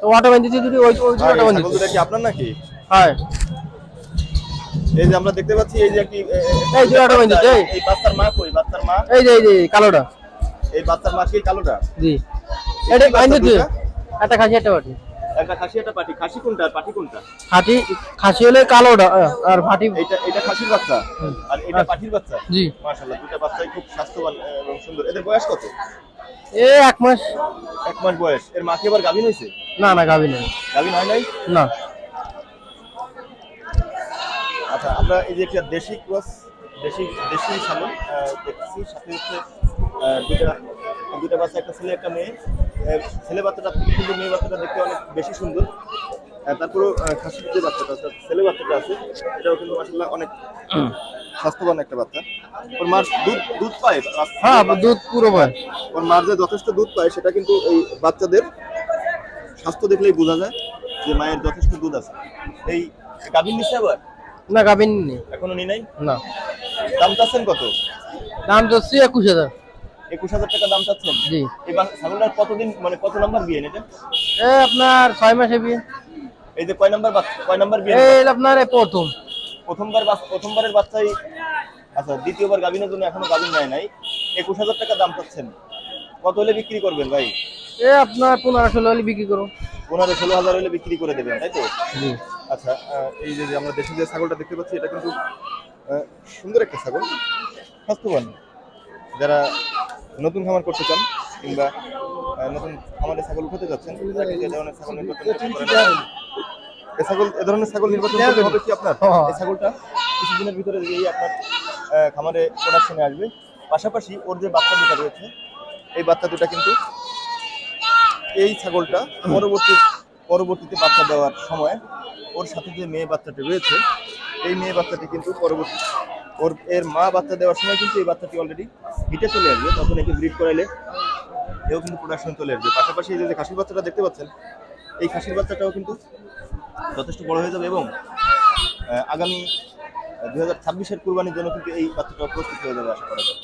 তো অটো বান্ধিছি দুটি ওই ওই দুটো বান্ধিছি দুটা কি আপনার নাকি? হ্যাঁ। এই যে আমরা দেখতে পাচ্ছি এই যে এ, এই যে অটো বান্ধিছি এই। এই বাচ্চার মা কই? বাচ্চার মা? এই যে এই যে কালোটা। এই বাচ্চার মা কি কালোটা? জি। এটা বান্ধিছি দুটা? একটা খাসি একটা পাটি। একটা খাসি একটা পাটি। খাসি কোনটা? পাটি কোনটা? খাটি খাসি হলে কালোটা আর ফাটি এইটা এটা খাসির বাচ্চা? আর এটা পাটির বাচ্চা? জি। মাশাআল্লাহ দুটো বাচ্চাই খুব স্বাস্থ্যবান এবং সুন্দর। এদের বয়স কত? এ এক মাস। এক মাস বয়স। এর মা কি আবার গাভিন হয়েছে? না না গাবি নেই গাভিন হয় নাই? না। আচ্ছা আমরা এই যে একটা দেশি ক্রস দেশি দেশি ছাগল দেখছি সাথে হচ্ছে দুটা দুটা বাচ্চা একটা ছেলে একটা মেয়ে। ছেলে বাচ্চাটা কিন্তু মেয়ে বাচ্চাটা দেখতে অনেক বেশি সুন্দর। তারপরেও খাসির যে বাচ্চাটা আছে ছেলে বাচ্চাটা আছে এটাও কিন্তু মাসাল্লাহ অনেক স্বাস্থ্যবান একটা বাচ্চা। ওর মার দুধ দুধ পায়? হ্যাঁ দুধ পুরো পায়। ওর মার যে যথেষ্ট দুধ পায় সেটা কিন্তু এই বাচ্চাদের স্বাস্থ্য দেখলেই বোঝা যায় যে মায়ের যথেষ্ট দুধ আছে। এই গাভীর নিচ্ছে আবার? না গাবিন নেই। এখনও নি নাই? না। দাম চাচ্ছেন কত? দাম যাচ্ছে একুশ হাজার। একুশ হাজার টাকা দাম চাচ্ছেন? জি। এবার ছাগলটার কতদিন মানে কত নাম্বার বিয়ে এটা এ আপনার ছয় মাসে বিয়ে। এই যে কয় নাম্বার বাচ্চা কয় নাম্বার বিয়ে এই আপনার প্রথম। প্রথমবার বাচ- প্রথমবারের বাচ্চাই আচ্ছা দ্বিতীয়বার গাভিনের জন্য এখনও গাভিন নেয় নাই। একুশ হাজার টাকা দাম চাচ্ছেন। কত হলে বিক্রি করবেন ভাই? এ আপনার পনেরো ষোলো হলে বিক্রি করো পনেরো ষোলো হাজার হলে বিক্রি করে দেবেন তাই তো? জি। আচ্ছা এই যে আমরা দেশে যে ছাগলটা দেখতে পাচ্ছি এটা কিন্তু সুন্দর একটা ছাগল। স্বাস্থ্যবান। যারা নতুন খামার করতে চান কিংবা নতুন খামারে ছাগল উঠাতে যাচ্ছেন এ ধরনের ছাগল নির্বাচন। এ ছাগল এ ধরনের ছাগল নির্বাচন করতে হবে কি আপনার? হ্যাঁ। এই ছাগলটা কিছুদিনের ভিতরে এই আপনার খামারে প্রোডাকশনে আসবে। পাশাপাশি ওর যে বাচ্চা দুটা রয়েছে এই বাচ্চা দুটা কিন্তু এই ছাগলটা পরবর্তী পরবর্তীতে বাচ্চা দেওয়ার সময় ওর সাথে যে মেয়ে বাচ্চাটি রয়েছে, এই মেয়ে বাচ্চাটি কিন্তু পরবর্তী ওর, এর মা বাচ্চা দেওয়ার সময় কিন্তু এই বাচ্চাটি অলরেডি হিটে চলে আসবে তখন একে ব্রিড করাইলে এও কিন্তু প্রোডাকশন চলে আসবে। পাশাপাশি এই যে খাসির বাচ্চাটা দেখতে পাচ্ছেন, এই খাসির বাচ্চাটাও কিন্তু যথেষ্ট বড় হয়ে যাবে এবং আগামী দুই হাজার ছাব্বিশের কুরবানির জন্য কিন্তু এই বাচ্চাটাও প্রস্তুত হয়ে যাবে, আশা করা যায়।